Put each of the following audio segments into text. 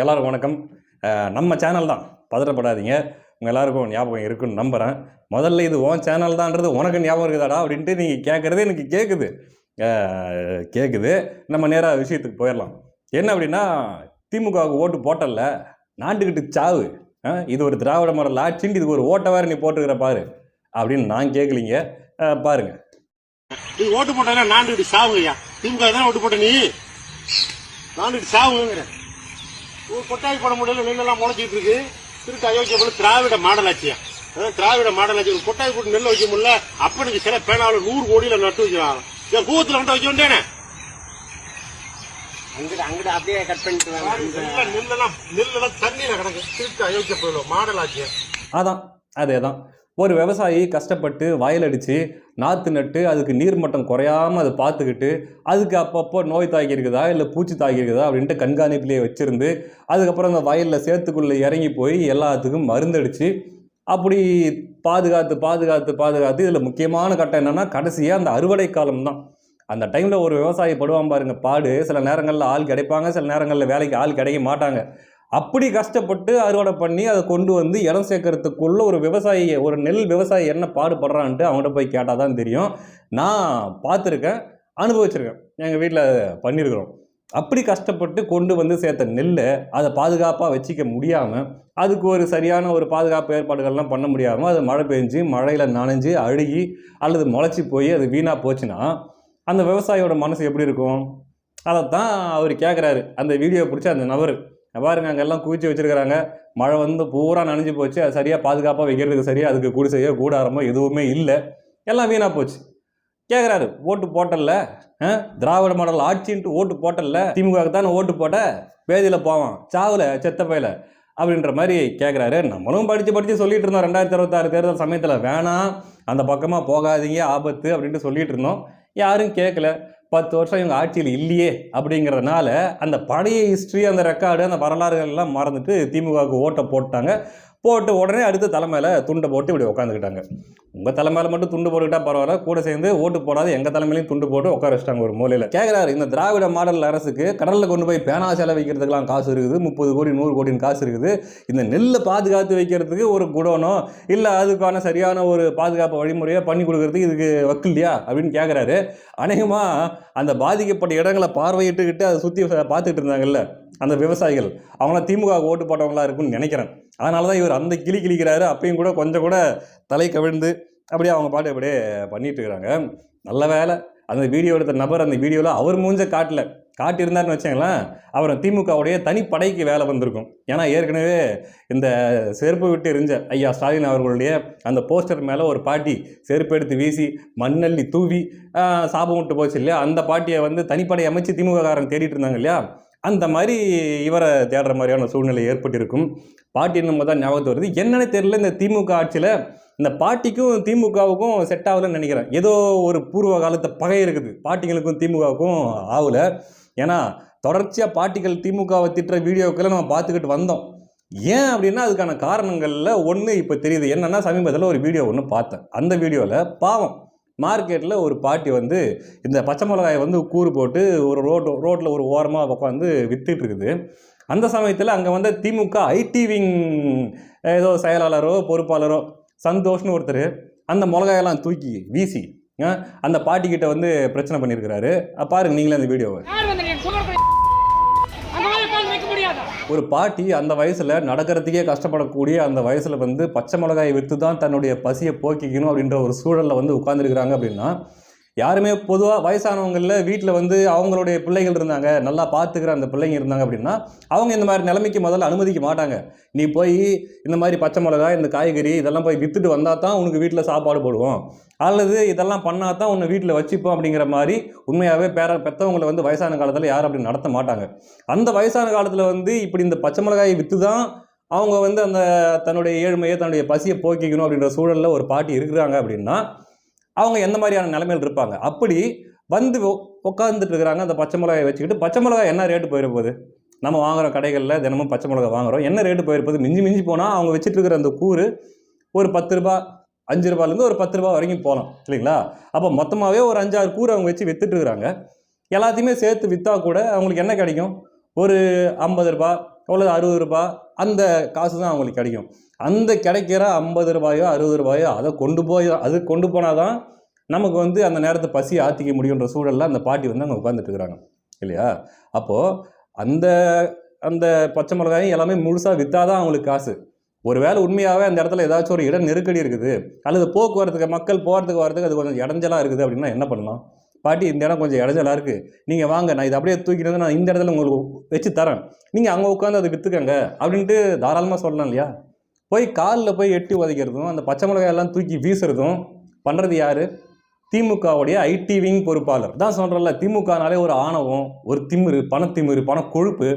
எல்லாருக்கும் வணக்கம். நம்ம சேனல் தான். பதறப்படாதீங்க உங்கள் எல்லாருக்கும் ஞாபகம் இருக்குன்னு நம்புகிறேன் முதல்ல இது உன் சேனல் தான்றது உனக்கு ஞாபகம் இருக்குதாடா அப்படின்ட்டு நீங்கள் கேட்குறது எனக்கு கேட்குது கேட்குது நம்ம நேராக விஷயத்துக்கு போயிடலாம். என்ன அப்படின்னா திமுகவுக்கு ஓட்டு போட்டல நாட்டுக்கிட்டு சாவு. இது ஒரு திராவிட மாடல் ஆட்சின்ட்டு இதுக்கு ஒரு ஓட்டை வேறு நீ போட்டுக்கிற பாரு. அப்படின்னு நான் கேட்கலிங்க பாருங்க. நீ ஓட்டு போட்டா நாண்டுகிட்டு சாவுங்கய்யா. திமுக தான் ஓட்டு போட்ட நீ? நாண்டுகிட்டு சாவுங்கிற கொட்டாய் போட முடியல நெல்லெல்லாம் முளைச்சிட்டு இருக்கு. திருட்டு அயோக்கிய போல திராவிட மாடல் ஆச்சியா அதான் திராவிட மாடல் ஆட்சி ஒரு கொட்டாய் போட்டு நெல் வைக்க முடியல அப்பனுக்கு சில பேனாவில் நூறு கோடியில நட்டு வைக்கிறாங்க என் கூவத்துல மட்டும் வைக்க வேண்டியானே அங்கிட்டு அங்கிட்டு அப்படியே கட் பண்ணிட்டு நெல்லெல்லாம் நெல்லெல்லாம் தண்ணியில கிடக்கு. திருட்டு அயோக்கிய போயிடும் மாடல் ஆச்சியா அதான் அதே தான் ஒரு விவசாயி கஷ்டப்பட்டு வயல் அடித்து நாற்று நட்டு அதுக்கு நீர்மட்டம் குறையாமல் அதை பார்த்துக்கிட்டு அதுக்கு அப்பப்போ நோய் தாக்கியிருக்குதா இல்லை பூச்சி தாக்கியிருக்குதா அப்படின்ட்டு கண்காணிப்பிலேயே வச்சுருந்து அதுக்கப்புறம் அந்த வயலில் சேர்த்துக்குள்ளே இறங்கி போய் எல்லாத்துக்கும் மருந்தடிச்சு அப்படி பாதுகாத்து பாதுகாத்து பாதுகாத்து இதில் முக்கியமான கட்டம் என்னென்னா கடைசியாக அந்த அறுவடை காலம் தான். அந்த டைமில் ஒரு விவசாயி படுவான் பாருங்க பாடு. சில நேரங்களில் ஆள் கிடைப்பாங்க சில நேரங்களில் வேலைக்கு ஆள் கிடைக்க மாட்டாங்க. அப்படி கஷ்டப்பட்டு அறுவடை பண்ணி அதை கொண்டு வந்து இடம் சேர்க்கறதுக்குள்ளே ஒரு விவசாயி ஒரு நெல் விவசாயி என்ன பாடுபடுறான்ட்டு அவங்கள்ட்ட போய் கேட்டால் தான் தெரியும். நான் பார்த்துருக்கேன் அனுபவிச்சிருக்கேன். எங்கள் வீட்டில் பண்ணியிருக்கிறோம் அப்படி கஷ்டப்பட்டு கொண்டு வந்து சேர்த்த நெல்லை அதை பாதுகாப்பாக வச்சிக்க முடியாமல் அதுக்கு ஒரு சரியான ஒரு பாதுகாப்பு ஏற்பாடுகள்லாம் பண்ண முடியாமல் அது மழை பெஞ்சு மழையில் நனைஞ்சு அழுகி அல்லது முளைச்சி போய் அது வீணாக போச்சுன்னா அந்த விவசாயியோட மனசு எப்படி இருக்கும்? அதைத்தான் அவர் கேட்குறாரு அந்த வீடியோ பிடிச்ச அந்த நபர். பாருங்க அங்கெல்லாம் குவிச்சு வச்சுருக்கிறாங்க. மழை வந்து பூரா நனைஞ்சு போச்சு. அது சரியாக பாதுகாப்பாக வைக்கிறதுக்கு சரியாக அதுக்கு குடிசையோ கூடாரமோ எதுவுமே இல்லை. எல்லாம் வீணாக போச்சு. கேட்குறாரு ஓட்டு போட்டல்ல? திராவிட மாடல் ஆட்சின்ட்டு ஓட்டு போட்டல்ல? திமுகவுக்கு தானே ஓட்டு போட்ட? பேதியில் போவான். சாவில் செத்த பையில. அப்படின்ற மாதிரி கேட்குறாரு நம்மளும் படித்து படித்து சொல்லிட்டு இருந்தோம். ரெண்டாயிரத்தி இருபத்தாறு தேர்தல் சமயத்தில். வேணாம் அந்த பக்கமாக போகாதீங்க ஆபத்து அப்படின்ட்டு சொல்லிட்டு இருந்தோம். யாரும் கேட்கல பத்து வருஷம் இவங்க ஆட்சியில் இல்லையே அப்படிங்கிறதுனால அந்த பழைய ஹிஸ்ட்ரி அந்த ரெக்கார்டு அந்த வரலாறுகள் எல்லாம் மறந்துட்டு திமுகவுக்கு ஓட்டை போட்டாங்க. போட்டு உடனே அடுத்த தலைமையில் துண்டை போட்டு இப்படி உட்காந்துக்கிட்டாங்க உங்கள் தலைமையில் மட்டும் துண்டு போட்டுக்கிட்டா பரவாயில்ல கூட சேர்ந்து ஓட்டு போடாது எங்கள் தலைமையிலையும் துண்டு போட்டு உட்கார வச்சிட்டாங்க ஒரு மூலையில். கேட்குறாரு இந்த திராவிட மாடல் அரசுக்கு கடலில் கொண்டு போய் பேனா செலவிக்கிறதுக்கெலாம் காசு இருக்குது முப்பது கோடி நூறு கோடின்னு காசு இருக்குது. இந்த நெல்லை பாதுகாத்து வைக்கிறதுக்கு ஒரு குடோனோ இல்லை அதுக்கான சரியான ஒரு பாதுகாப்பு வழிமுறையை பண்ணி கொடுக்கறதுக்கு இதுக்கு வக்கு இல்லையா அப்படின்னு கேட்குறாரு அநேகமாக அந்த பாதிக்கப்பட்ட இடங்களை பார்வையிட்டுக்கிட்டு அதை சுற்றி பார்த்துட்டு இருந்தாங்கல்ல அந்த விவசாயிகள். அவங்களாம் திமுக ஓட்டு போட்டவங்களா இருக்குன்னு நினைக்கிறேன். அதனால தான் இவர் அந்த கிளி கிளிக்கிறாரு. அப்பயும் கூட கொஞ்சம் கூட தலை கவிழ்ந்து அப்படியே அவங்க பாட்டு அப்படியே பண்ணிட்டு இருக்கிறாங்க நல்ல வேலை. அந்த வீடியோ எடுத்த நபர் அந்த வீடியோவில் அவர் மூஞ்ச காட்டல. காட்டியிருந்தாருன்னு வச்சுங்களேன் அவர் திமுகவுடைய தனிப்படைக்கு வேலை வந்திருக்கும். ஏன்னா ஏற்கனவே இந்த செருப்பு விட்டு எரிஞ்ச ஐயா ஸ்டாலின் அவர்களுடைய அந்த போஸ்டர் மேலே ஒரு பாட்டி செருப்பு எடுத்து வீசி மண்ணள்ளி தூவி சாபம் விட்டு போச்சு இல்லையா? அந்த பாட்டியை வந்து தனிப்படை அமைச்சு திமுககாரன் தேடிட்டு இருந்தாங்க இல்லையா? அந்த மாதிரி இவரை தேடுற மாதிரியான சூழ்நிலை ஏற்பட்டிருக்கும். பாட்டி நம்ம தான் ஞாபகத்து வருது. என்னன்னு தெரியல இந்த திமுக ஆட்சியில் இந்த பாட்டிக்கும் திமுகவுக்கும் செட் ஆகலன்னு நினைக்கிறேன். ஏதோ ஒரு பூர்வ காலத்து பகை இருக்குது. பாட்டிகளுக்கும் திமுகவுக்கும் ஆகலை. ஏன்னா தொடர்ச்சியாக பாட்டிகள் திமுகவை திட்டுற வீடியோக்களை நம்ம பார்த்துக்கிட்டு வந்தோம். ஏன் அப்படின்னா அதுக்கான காரணங்களில் ஒன்று இப்போ தெரியுது. என்னென்னா சமீபத்தில் ஒரு வீடியோ ஒன்று பார்த்தேன். அந்த வீடியோவில் பாவம். மார்க்கெட்டில் ஒரு பாட்டி வந்து இந்த பச்சை மிளகாயை வந்து கூறு போட்டு ஒரு ரோட்டு ரோட்டில் ஒரு ஓரமாக உட்காந்து வித்துட்டு இருக்குது அந்த சமயத்தில் அங்கே வந்து திமுக ஐடி விங் ஏதோ செயலாளரோ பொறுப்பாளரோ சந்தோஷ்னு ஒருத்தர் அந்த மிளகாயெல்லாம் தூக்கி வீசி அந்த பாட்டிக்கிட்ட வந்து பிரச்சனை பண்ணியிருக்கிறாரு அஹ் பாருங்க நீங்களே அந்த வீடியோவை. ஒரு பாட்டி அந்த வயசில் நடக்கிறதுக்கே கஷ்டப்படக்கூடிய அந்த வயசில் வந்து பச்சை மிளகாயை விற்று தான் தன்னுடைய பசியை போக்கிக்கணும் அப்படின்ற ஒரு சூழலில் வந்து உட்காந்துருக்குறாங்க அப்படின்னா யாருமே பொதுவாக வயசானவங்களில் வீட்டில் வந்து அவங்களுடைய பிள்ளைகள் இருந்தாங்க நல்லா பார்த்துக்கிற அந்த பிள்ளைங்க இருந்தாங்க அப்படின்னா அவங்க இந்த மாதிரி நிலைமைக்கு முதல்ல அனுமதிக்க மாட்டாங்க. நீ போய் இந்த மாதிரி பச்சை மிளகாய் இந்த காய்கறி இதெல்லாம் போய் விற்றுட்டு வந்தால் தான் உனக்கு வீட்டில் சாப்பாடு போடுவோம். அல்லது இதெல்லாம் பண்ணால் தான் உன்னை வீட்டில் வச்சுப்போம் அப்படிங்கிற மாதிரி உண்மையாகவே பேர பெற்றவங்களை வந்து வயசான காலத்தில் யாரும் அப்படி நடத்த மாட்டாங்க. அந்த வயசான காலத்தில் வந்து இப்படி இந்த பச்சை மிளகாயை விற்று தான் அவங்க வந்து அந்த தன்னுடைய ஏழ்மையை தன்னுடைய பசியை போக்கிக்கணும் அப்படின்ற சூழலில் ஒரு பாட்டி இருக்கிறாங்க அப்படின்னா அவங்க எந்த மாதிரியான நிலைமையில் இருப்பாங்க? அப்படி வந்து உட்காந்துட்டு இருக்கிறாங்க. அந்த பச்சை மிளகாயை வச்சுக்கிட்டு பச்சை மிளகாய் என்ன ரேட்டு போயிட போகுது? நம்ம வாங்குற கடைகளில் தினமும் பச்சை மிளகாய் வாங்குறோம். என்ன ரேட்டு போயிருப்போது மிஞ்சி மிஞ்சி போனால் அவங்க வச்சுட்டு இருக்கிற அந்த கூறு ஒரு பத்து ரூபா அஞ்சு ரூபாலேருந்து ஒரு பத்து ரூபா வரைக்கும் போகலாம் இல்லைங்களா? அப்போ மொத்தமாகவே ஒரு அஞ்சாறு கூறு அவங்க வச்சு விற்றுட்டு இருக்கிறாங்க. எல்லாத்தையுமே சேர்த்து விற்றா கூட அவங்களுக்கு என்ன கிடைக்கும்? ஒரு ஐம்பது ரூபா எவ்வளோ அறுபது ரூபாய் அந்த காசு தான் அவங்களுக்கு கிடைக்கும். அந்த கிடைக்கிற ஐம்பது ரூபாயோ அறுபது ரூபாயோ அதை கொண்டு போய் அது கொண்டு போனால் தான் நமக்கு வந்து அந்த நேரத்தை பசி ஆற்றிக்க முடியுன்ற சூழலில் அந்த பாட்டி வந்து அங்கே உட்காந்துட்டு இருக்கிறாங்க. இல்லையா? அப்போது அந்த அந்த பச்சை மிளகாயும் எல்லாமே முழுசாக விற்றா தான் அவங்களுக்கு காசு. ஒரு வேளை உண்மையாகவே அந்த இடத்துல ஏதாச்சும் ஒரு இடம் நெருக்கடி இருக்குது. அல்லது போக்குவரத்துக்கு மக்கள் போகிறதுக்கு வரதுக்கு அது கொஞ்சம் இடைஞ்சலாக இருக்குது அப்படின்னா என்ன பண்ணலாம்? பாட்டி இந்த இடம் கொஞ்சம் இடைஞ்சலாக இருக்குது நீங்கள் வாங்க நான் இதை அப்படியே தூக்கிட்டு வந்து நான் இந்த இடத்துல உங்களுக்கு வச்சு தரேன். நீங்கள் அங்கே உட்காந்து அதை விற்றுக்கங்க அப்படின்ட்டு தாராளமாக சொல்லலாம் இல்லையா? போய் காலில் போய் எட்டி உதைக்கிறதும் அந்த பச்சை மிளகாய் எல்லாம் தூக்கி வீசுறதும் பண்ணுறது யார்? திமுகவுடைய ஐடி விங் பொறுப்பாளர். தான் சொல்கிறல்ல திமுகனாலே ஒரு ஆணவம் ஒரு திமிரு பணத்திமிரு பணக்கொழுப்பு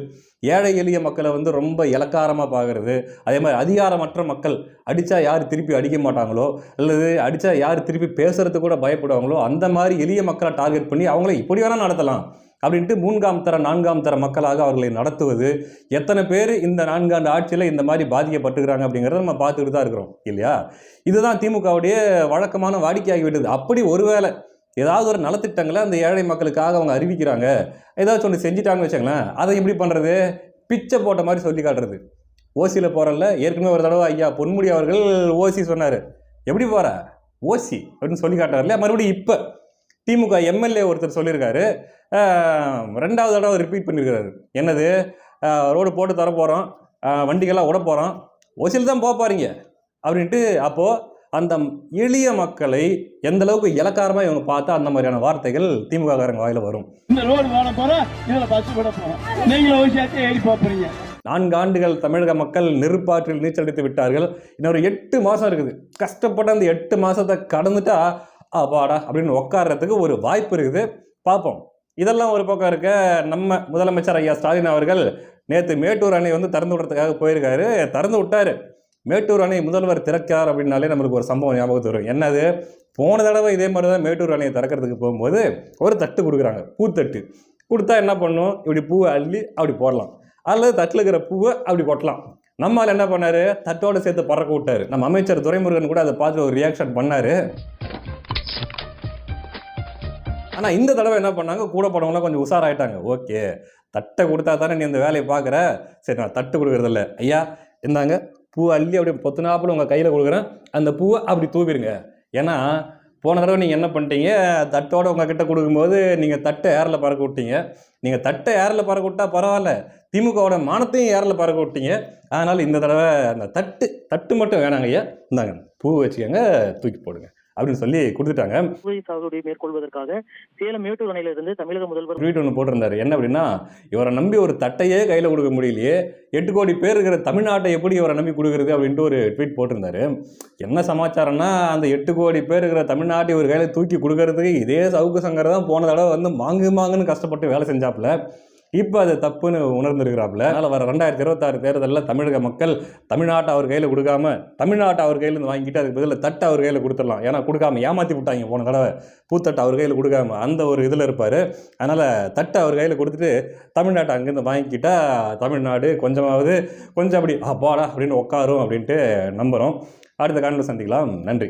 ஏழை எளிய மக்களை வந்து ரொம்ப இலக்காரமாக பார்க்கறது அதே மாதிரி அதிகாரமற்ற மக்கள் அடித்தா யார் திருப்பி அடிக்க மாட்டாங்களோ அல்லது அடித்தா யார் திருப்பி பேசுறதுக்கு கூட பயப்படுவாங்களோ அந்த மாதிரி எளிய மக்களை டார்கெட் பண்ணி அவங்கள இப்படி வேணால் நடத்தலாம். அப்படின்ட்டு மூன்றாம் தர நான்காம் தர மக்களாக அவர்களை நடத்துவது எத்தனை பேர் இந்த நான்காண்டு ஆட்சியில் இந்த மாதிரி பாதிக்கப்பட்டுக்கிறாங்க அப்படிங்கிறத நம்ம பார்த்துக்கிட்டு தான் இருக்கிறோம் இல்லையா? இதுதான் திமுகவுடைய வழக்கமான வாடிக்கையாகி விட்டது அப்படி ஒருவேளை ஏதாவது ஒரு நலத்திட்டங்களை அந்த ஏழை மக்களுக்காக அவங்க அறிவிக்கிறாங்க ஏதாச்சும் ஒன்று செஞ்சுட்டாங்கன்னு வச்சுங்களேன் அதை எப்படி பண்ணுறது பிச்சை போட்ட மாதிரி சொல்லி காட்டுறது. ஓசியில் போகிறல்ல ஏற்கனவே ஒரு தடவை ஐயா பொன்முடி அவர்கள் ஓசி சொன்னார். எப்படி போகிற ஓசி அப்படின்னு சொல்லி காட்டுறாரு இல்லையா? மறுபடியும் இப்போ திமுக எம்எல்ஏ ஒருத்தர் சொல்லியிருக்காரு. ரெண்டாவது தடவை ரிப்பீட் பண்ணியிருக்காரு என்னது? ரோடு போட்டு தர போகிறோம் வண்டிகள்லாம் விட போகிறோம் ஓசியில் தான் போக போகிறீங்க அப்படின்ட்டு அப்போது அந்த எளிய மக்களை எந்த அளவுக்கு இலக்காரமாக இவங்க பார்த்தா அந்த மாதிரியான வார்த்தைகள் திமுக காரங்க வாயில வரும். நான்கு ஆண்டுகள் தமிழக மக்கள் நெருப்பாற்றில் நீச்சல் அடித்து விட்டார்கள். இன்னொரு எட்டு மாதம் இருக்குது. கஷ்டப்பட்ட அந்த எட்டு மாதத்தை கடந்துட்டா அப்பாடா அப்படின்னு உட்கார்றதுக்கு ஒரு வாய்ப்பு இருக்குது. பார்ப்போம். இதெல்லாம் ஒரு பக்கம் இருக்க நம்ம முதலமைச்சர் ஐயா ஸ்டாலின் அவர்கள் நேற்று மேட்டூர் அணை வந்து திறந்து விடுறதுக்காக போயிருக்காரு. திறந்து விட்டாரு. மேட்டூர் அணை முதல்வர் திறக்கிறார் அப்படின்னாலே நம்மளுக்கு ஒரு சம்பவம் ஞாபகத்து வரும். என்னது? போன தடவை இதே மாதிரி தான் மேட்டூர் அணையை திறக்கிறதுக்கு போகும்போது ஒரு தட்டு கொடுக்குறாங்க. பூத்தட்டு. கொடுத்தா என்ன பண்ணும்? இப்படி பூவை அள்ளி அப்படி போடலாம். அல்லது தட்டில் இருக்கிற பூவை அப்படி கொட்டலாம். நம்மால் என்ன பண்ணார்? தட்டோடு சேர்த்து பறக்க விட்டார். நம்ம அமைச்சர் துரைமுருகன் கூட அதை பார்த்து ஒரு ரியாக்ஷன் பண்ணாரு. ஆனால் இந்த தடவை என்ன பண்ணாங்க? கூட படவங்களாம் கொஞ்சம் உஷாராயிட்டாங்க. ஓகே. தட்டை கொடுத்தா தானே நீ இந்த வேலையை பார்க்குற? சரி நான் தட்டு கொடுக்கறதில்ல ஐயா இருந்தாங்க பூ அள்ளி அப்படியே பொத்துனாப்புல உங்கள் கையில் கொடுக்குறேன். அந்த பூவை அப்படி தூவிடுங்க. ஏன்னா போன தடவை நீங்கள் என்ன பண்ணிட்டீங்க? தட்டோட உங்கக்கிட்ட கொடுக்கும்போது நீங்கள் தட்டை ஏரில் பறக்க விட்டீங்க. நீங்கள் தட்டை ஏரில் பறக்க விட்டா பரவாயில்ல. திமுகவோட மானத்தையும் ஏரில் பறக்க விட்டீங்க. அதனால் இந்த தடவை அந்த தட்டு தட்டு மட்டும் வேணாங்க ஐயா. இந்தாங்க பூ வச்சுக்கோங்க தூக்கி போடுங்க. அப்படின்னு சொல்லி கொடுத்துட்டாங்க. குறுவை சாகுபடி மேற்கொள்வதற்காக சேலம் மேட்டூர் அணையிலிருந்து தமிழக முதல்வர் ட்வீட் ஒன்று போட்டிருந்தாரு. என்ன அப்படின்னா இவரை நம்பி ஒரு தட்டையே கையில் கொடுக்க முடியலையே. எட்டு கோடி பேர் இருக்கிற தமிழ்நாட்டை எப்படி இவரை நம்பி கொடுக்குறது அப்படின்ட்டு ஒரு ட்வீட் போட்டிருந்தாரு. என்ன சமாச்சாரம்னா அந்த எட்டு கோடி பேர் இருக்கிற தமிழ்நாட்டை ஒரு கையில் தூக்கி கொடுக்கறதுக்கு இதே சவுக்கு சங்கர் தான் போன தடவை வந்து மாங்கு மாங்குன்னு கஷ்டப்பட்டு வேலை செஞ்சாப்புல. இப்போ அது தப்புன்னு உணர்ந்திருக்கிறாப்புல. அதனால் வர ரெண்டாயிரத்தி இருபத்தாறு தேர்தலில் தமிழக மக்கள் தமிழ்நாட்டை அவர் கையில் கொடுக்காம தமிழ்நாட்டை அவர் கையிலேருந்து வாங்கிட்டு அதுக்கு பதில் தட்டை அவர் கையில் கொடுத்துடலாம். ஏன்னா கொடுக்காம ஏமாற்றி விட்டாங்க போன தடவை. பூத்தட்டை அவர் கையில் கொடுக்காம அந்த ஒரு இதில் இருப்பார். அதனால் தட்டை அவர் கையில் கொடுத்துட்டு தமிழ்நாட்டை அங்கேருந்து வாங்கிக்கிட்டால் தமிழ்நாடு கொஞ்சமாவது கொஞ்சம் அப்படி அப்பாடா அப்படின்னு உட்காரும் அப்படின்ட்டு நம்புகிறோம் அடுத்த காணொலி சந்திக்கலாம். நன்றி.